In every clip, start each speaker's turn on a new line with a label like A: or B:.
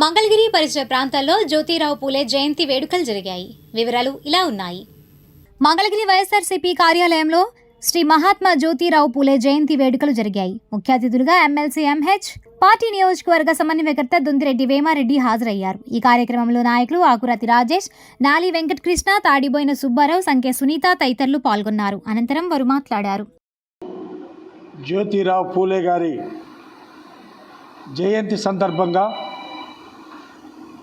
A: మంగళగిరి పరిసర ప్రాంతాల్లో జ్యోతిరావు పూలే జయంతి వేడుకలు జరిగాయి. వివరాలు ఇలా ఉన్నాయి. మంగళగిరి వైఎస్ఆర్సీపీ కార్యాలయంలో శ్రీ మహాత్మా జ్యోతిరావు పూలే జయంతి వేడుకలు జరిగాయి. ముఖ్య అతిథులుగా ఎమ్మెల్సీ ఎంహెచ్ పార్టీ నియోజకవర్గ సమన్వయకర్త దుందిరెడ్డి వేమారెడ్డి హాజరయ్యారు. ఈ కార్యక్రమంలో నాయకులు ఆకురాతి రాజేష్ నాలి వెంకటకృష్ణ తాడిబోయిన సుబ్బారావు సంఖ్య సునీత తదితరులు పాల్గొన్నారు. అనంతరం వారు మాట్లాడారు.
B: జ్యోతిరావు పూలే గారి జయంతి సందర్భంగా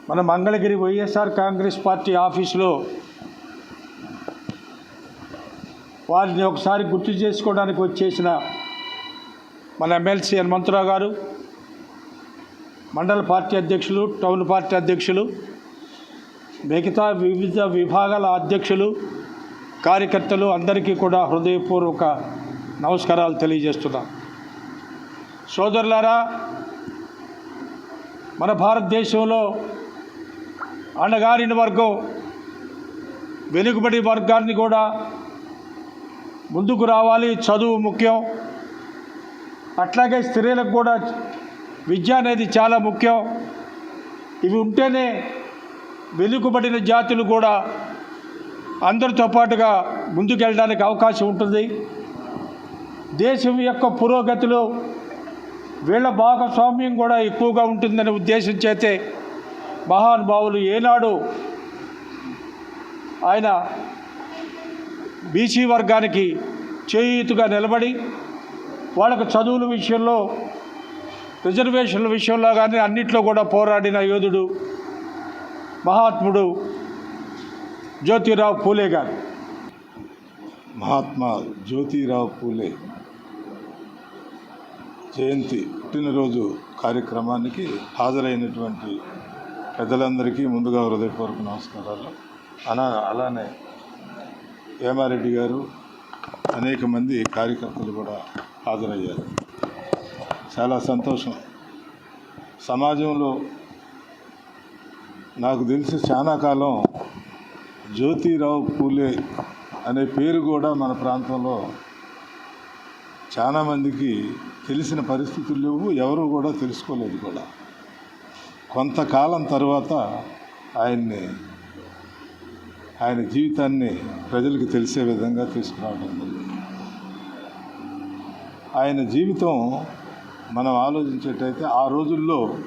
B: మన మంగళగిరి వైఎస్ఆర్ కాంగ్రెస్ పార్టీ ఆఫీసులో వారిని ఒకసారి గుర్తు చేసుకోవడానికి వచ్చేసిన మన ఎమ్మెల్సీ హనుమంతరావు గారు మండల పార్టీ అధ్యక్షులు టౌన్ పార్టీ అధ్యక్షులు మిగతా వివిధ విభాగాల అధ్యక్షులు కార్యకర్తలు అందరికీ కూడా హృదయపూర్వక నమస్కారాలు తెలియజేస్తున్నాం. సోదరులారా మన భారతదేశంలో అండగారిన వర్గం వెనుకబడి వర్గాన్ని కూడా ముందుకు రావాలి. చదువు ముఖ్యం. అట్లాగే స్త్రీలకు కూడా విద్య అనేది చాలా ముఖ్యం. ఇవి ఉంటేనే వెనుకబడిన జాతులు కూడా అందరితో పాటుగా ముందుకెళ్ళడానికి అవకాశం ఉంటుంది. దేశం యొక్క పురోగతిలో వీళ్ళ భాగస్వామ్యం కూడా ఎక్కువగా ఉంటుందనే ఉద్దేశం చేతే మహానుభావులు ఏనాడు ఆయన బీసీ వర్గానికి చేయూతుగా నిలబడి వాళ్ళకు చదువుల విషయంలో రిజర్వేషన్ల విషయంలో కానీ అన్నిట్లో కూడా పోరాడిన యోధుడు మహాత్ముడు జ్యోతిరావు పూలే గారు.
C: మహాత్మా జ్యోతిరావు పూలే జయంతి పుట్టినరోజు కార్యక్రమానికి హాజరైనటువంటి పెద్దలందరికీ ముందుగా హృదయపూర్వక నమస్కారాలు. అలా అలానే హేమారెడ్డి గారు అనేక మంది కార్యకర్తలు కూడా హాజరయ్యారు. చాలా సంతోషం. సమాజంలో నాకు తెలిసి చాలా కాలం జ్యోతిరావు పూలే అనే పేరు కూడా మన ప్రాంతంలో చాలామందికి తెలిసిన పరిస్థితులు లేవు ఎవరు కూడా తెలుసుకోలేదు కూడా. కొంతకాలం తర్వాత ఆయన్ని ఆయన జీవితాన్ని ప్రజలకు తెలిసే విధంగా తీసుకురావడం జరిగింది. ఆయన జీవితం మనం ఆలోచించేటైతే ఆ రోజుల్లో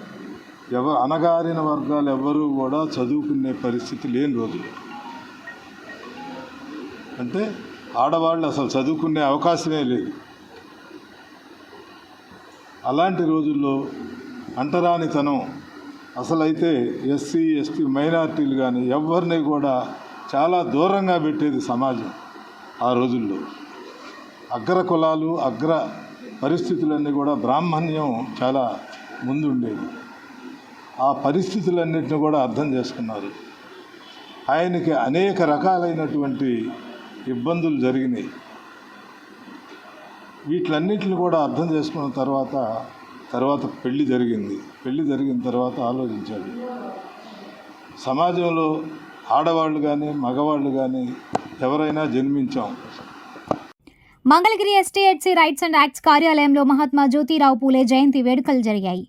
C: ఎవరు అనగారిన వర్గాలు ఎవ్వరూ కూడా చదువుకునే పరిస్థితి లేని రోజు. అంటే ఆడవాళ్ళు అసలు చదువుకునే అవకాశమే లేదు. అలాంటి రోజుల్లో అంటరానితనం అసలైతే ఎస్సీ ఎస్టీ మైనార్టీలు కానీ ఎవరిని కూడా చాలా దూరంగా పెట్టేది సమాజం ఆ రోజుల్లో. అగ్ర కులాలు అగ్ర పరిస్థితులన్నీ కూడా బ్రాహ్మణ్యం చాలా ముందుండేది. ఆ పరిస్థితులన్నింటిని కూడా అర్థం చేసుకున్నారు. ఆయనకి అనేక రకాలైనటువంటి ఇబ్బందులు జరిగినాయి. వీటిలన్నింటిని కూడా అర్థం చేసుకున్న తర్వాత తర్వాత పెళ్ళి జరిగింది. పెళ్ళి జరిగిన తర్వాత ఆలోచించాడు. సమాజంలో ఆడవాళ్ళు కానీ మగవాళ్ళు కానీ ఎవరైనా జన్మించాం.
A: మంగళగిరి ఎస్టీహెచ్సి రైట్స్ అండ్ యాక్ట్స్ కార్యాలయంలో మహాత్మా జ్యోతిరావు పూలే జయంతి వేడుకలు జరిగాయి.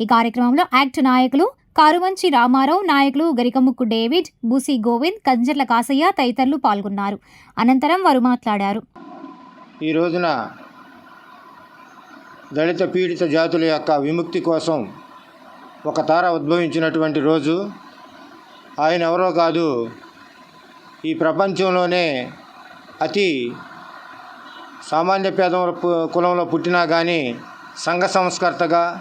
A: ఈ కార్యక్రమంలో యాక్ట్ నాయకులు కారుమంచి రామారావు నాయకులు గరికముక్కు డేవిడ్ బూసి గోవింద్ కంజర్ల కాసయ్య తదితరులు పాల్గొన్నారు. అనంతరం వారు మాట్లాడారు.
D: ఈ రోజున దళిత పీడిత జాతుల యొక్క విముక్తి కోసం ఒక తార ఉద్భవించినటువంటి రోజు. ఆయన ఎవరో కాదు. ఈ ప్రపంచంలోనే అతి సామాన్య పేద కులంలో పుట్టినా కానీ సంఘ సంస్కర్తగా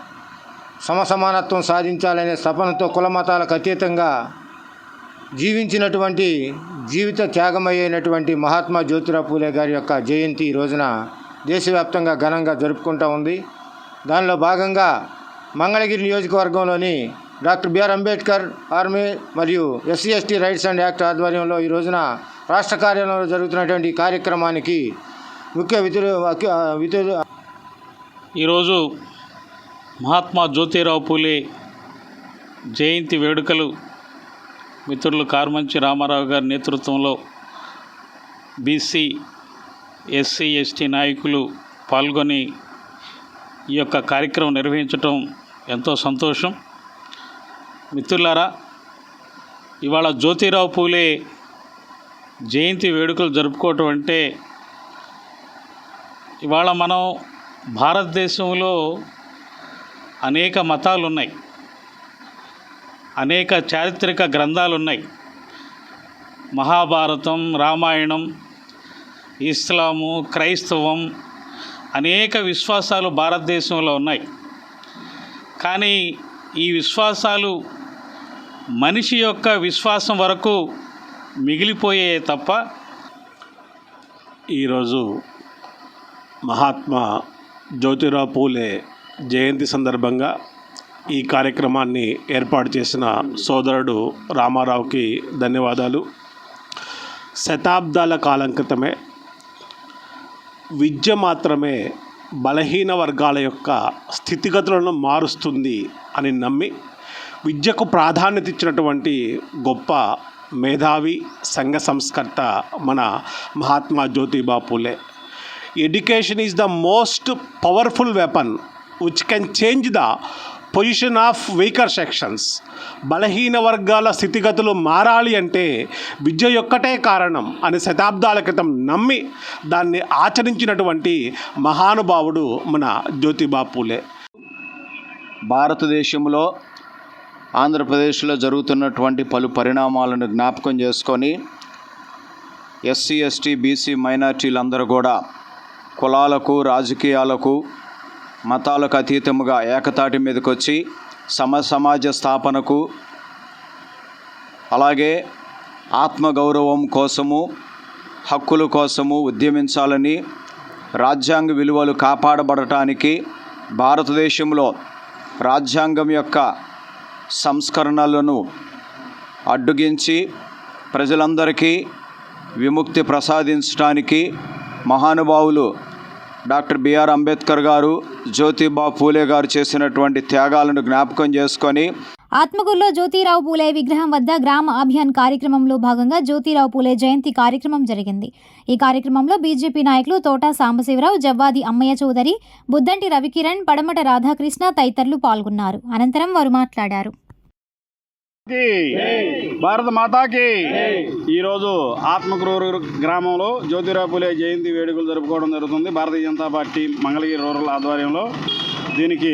D: సమసమానత్వం సాధించాలనే తపనతో కుల మతాలకు అతీతంగా జీవించినటువంటి జీవిత త్యాగమయ్యేటువంటి మహాత్మా జ్యోతిరావు పూలే గారి యొక్క జయంతి ఈ రోజున దేశవ్యాప్తంగా ఘనంగా జరుపుకుంటూ ఉంది. దానిలో భాగంగా మంగళగిరి నియోజకవర్గంలోని డాక్టర్ బిఆర్ అంబేద్కర్ ఆర్మీ మరియు SC ST rights and act ఆధ్వర్యంలో ఈ రోజున రాష్ట్ర కార్యాలయంలో జరుగుతున్నటువంటి కార్యక్రమానికి ముఖ్య విధులు విధులు
E: ఈరోజు మహాత్మా జ్యోతిరావు పూలే జయంతి వేడుకలు మిత్రులు కార్మంచి రామారావు గారి నేతృత్వంలో బీసీ ఎస్సీ ఎస్టీ నాయకులు పాల్గొని ఈ యొక్క కార్యక్రమం నిర్వహించటం ఎంతో సంతోషం. మిత్రులారా ఇవాళ జ్యోతిరావు పూలే జయంతి వేడుకలు జరుపుకోవటం అంటే ఇవాళ మనం భారతదేశంలో అనేక మతాలు ఉన్నాయి అనేక చారిత్రక గ్రంథాలు ఉన్నాయి మహాభారతం రామాయణం ఇస్లాము క్రైస్తవం అనేక విశ్వాసాలు భారతదేశంలో ఉన్నాయి. కానీ ఈ విశ్వాసాలు మనిషి యొక్క విశ్వాసం వరకు మిగిలిపోయే తప్ప
F: ఈరోజు మహాత్మా జ్యోతిరావు పూలే జయంతి సందర్భంగా ఈ కార్యక్రమాన్ని ఏర్పాటు చేసిన సోదరుడు రామారావుకి ధన్యవాదాలు. శతాబ్దాల కాలం క్రితమే విద్య మాత్రమే బలహీన వర్గాల యొక్క స్థితిగతులను మారుస్తుంది అని నమ్మి విద్యకు ప్రాధాన్యత ఇచ్చినటువంటి గొప్ప మేధావి సంఘ సంస్కర్త మన Mahatma Jyotiba Phule. Education is the most powerful weapon which can change the position of weaker sections. బలహీన వర్గాల స్థితిగతులు మారాలి అంటే విద్య యొక్కటే కారణం అని శతాబ్దాల క్రితం నమ్మి దాన్ని ఆచరించినటువంటి మహానుభావుడు మన జ్యోతిబా పూలే.
G: భారతదేశంలో ఆంధ్రప్రదేశ్లో జరుగుతున్నటువంటి పలు పరిణామాలను జ్ఞాపకం చేసుకొని ఎస్సీ ఎస్టీ బీసీ మైనార్టీలందరూ కూడా కులాలకు రాజకీయాలకు మతాలకు అతీతముగా ఏకతాటి మీదకి వచ్చి సమ సమాజ స్థాపనకు అలాగే ఆత్మగౌరవం కోసము హక్కుల కోసము ఉద్యమించాలని రాజ్యాంగ విలువలు కాపాడబడటానికి భారతదేశంలో రాజ్యాంగం యొక్క సంస్కరణలను అడ్డుగించి ప్రజలందరికీ విముక్తి ప్రసాదించడానికి మహానుభావులు డాక్టర్ బిఆర్ అంబేద్కర్ గారు జ్యోతిబా పూలే గారు చేసినటువంటి త్యాగాలను జ్ఞాపకం చేసుకొని
A: ఆత్మకూరులో జ్యోతిరావు పూలే విగ్రహం వద్ద గ్రామ అభియాన్ కార్యక్రమంలో భాగంగా జ్యోతిరావు పూలే జయంతి కార్యక్రమం జరిగింది. ఈ కార్యక్రమంలో బీజేపీ నాయకులు తోట సాంబశివరావు జవ్వాది అమ్మయ్య చౌదరి బుద్దంటి రవికిరణ్ పడమట రాధాకృష్ణ తదితరులు పాల్గొన్నారు. అనంతరం వారు మాట్లాడారు.
H: భారత మాతాకి. ఈరోజు ఆత్మకూరు గ్రామంలో జ్యోతిరావు పూలే జయంతి వేడుకలు జరుపుకోవడం జరుగుతుంది. భారతీయ జనతా పార్టీ మంగళగిరి రూరల్ ఆధ్వర్యంలో దీనికి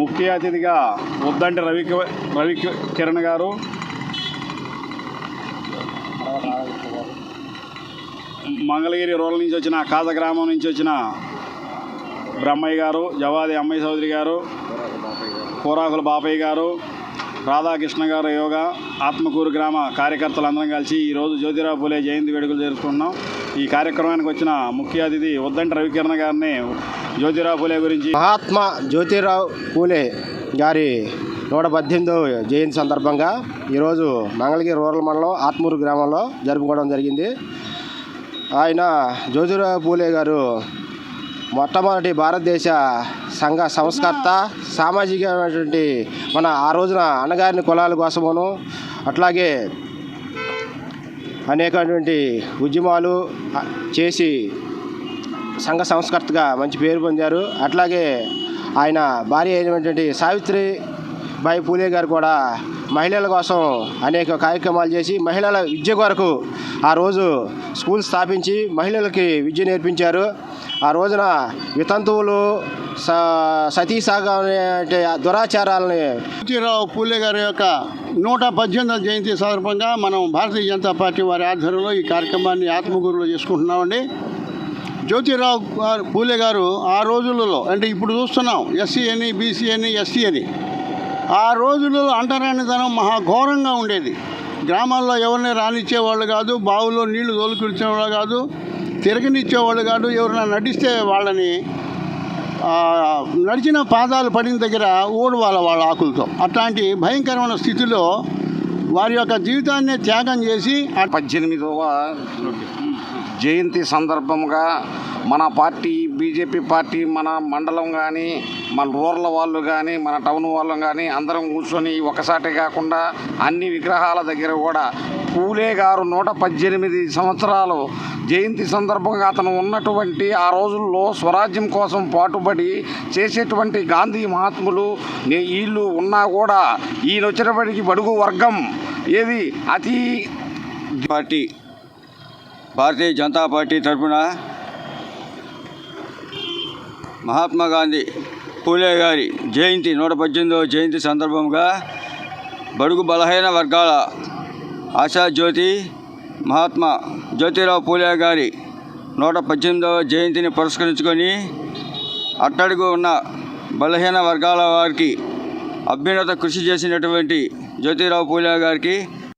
H: ముఖ్య అతిథిగా ఉద్దంటి రవి రవి కిరణ్ గారు. మంగళగిరి రూరల్ నుంచి వచ్చిన కాజ గ్రామం నుంచి వచ్చిన బ్రహ్మయ్య గారు జవాది అమ్మయ్య చౌదరి గారు కూరాకుల బాపయ్య గారు రాధాకృష్ణ గారు యోగా ఆత్మకూరు గ్రామ కార్యకర్తలందరం కలిసి ఈరోజు జ్యోతిరావు పూలే జయంతి వేడుకలు జరుపుకుంటున్నాం. ఈ కార్యక్రమానికి వచ్చిన ముఖ్య అతిథి ఉద్దంటి రవికిరణ్ గారిని జ్యోతిరావు పూలే గురించి
I: మహాత్మా జ్యోతిరావు పూలే గారి నూట పద్దెనిమిదవ జయంతి సందర్భంగా ఈరోజు మంగళగిరి రూరల్ మండలం ఆత్మూరు గ్రామంలో జరుపుకోవడం జరిగింది. ఆయన జ్యోతిరావు పూలే గారు మొట్టమొదటి భారతదేశ సంఘ సంస్కర్త సామాజికమైనటువంటి మన ఆ రోజున అన్నగారిని కులాల కోసమును అట్లాగే అనేకటువంటి ఉద్యమాలు చేసి సంఘ సంస్కర్తగా మంచి పేరు పొందారు. అట్లాగే ఆయన భార్య అయినటువంటి సావిత్రి బాయి పూలే గారు కూడా మహిళల కోసం అనేక కార్యక్రమాలు చేసి మహిళల విద్య కొరకు ఆ రోజు స్కూల్ స్థాపించి మహిళలకి విద్య నేర్పించారు. ఆ రోజున వితంతువులు స అనే దురాచారాలని
J: జ్యోతిరావు పూలే గారి యొక్క నూట పద్దెనిమిదవ జయంతి సందర్భంగా మనం భారతీయ జనతా పార్టీ వారి ఆధ్వర్యంలో ఈ కార్యక్రమాన్ని ఆత్మగురులో చేసుకుంటున్నామండి. జ్యోతిరావు గారు పూలే గారు ఆ రోజులలో అంటే ఇప్పుడు చూస్తున్నాం ఎస్సీ అని బీసీ అని ఎస్సీ అని ఆ రోజులలో అంటరానితనం మహా ఘోరంగా ఉండేది. గ్రామాల్లో ఎవరిని రానిచ్చేవాళ్ళు కాదు బావులో నీళ్ళు తోలుకునిచ్చేవాళ్ళు కాదు తిరగనిచ్చేవాళ్ళు కాదు ఎవరైనా నడిస్తే వాళ్ళని నడిచిన పాదాలు పడిన దగ్గర ఊడవాల వాళ్ళ ఆకులతో. అట్లాంటి భయంకరమైన స్థితిలో వారి యొక్క జీవితాన్ని త్యాగం చేసి
K: పద్దెనిమిదవ జయంతి సందర్భంగా మన పార్టీ బీజేపీ పార్టీ మన మండలం కానీ మన రూరల్ వాళ్ళు కానీ మన టౌన్ వాళ్ళు కానీ అందరం కూర్చొని ఒకసారి కాకుండా అన్ని విగ్రహాల దగ్గర కూడా పూలే గారు నూట పద్దెనిమిది సంవత్సరాలు. జయంతి సందర్భంగా అతను ఉన్నటువంటి ఆ రోజుల్లో స్వరాజ్యం కోసం పాటుపడి చేసేటువంటి గాంధీ మహాత్ములు వీళ్ళు ఉన్నా కూడా ఈయన వచ్చినప్పటికీ బడుగు వర్గం. ఏది? అతి
L: పార్టీ భారతీయ జనతా పార్టీ తరఫున మహాత్మా గాంధీ పూలే గారి జయంతి నూట పద్దెనిమిదవ జయంతి సందర్భంగా బడుగు బలహీన వర్గాల ఆశాజ్యోతి మహాత్మా జ్యోతిరావు పూలే గారి నూట పద్దెనిమిదవ జయంతిని పురస్కరించుకొని అట్టడుగు ఉన్న బలహీన వర్గాల వారికి అభ్యున్నత కృషి చేసినటువంటి జ్యోతిరావు పూలే గారికి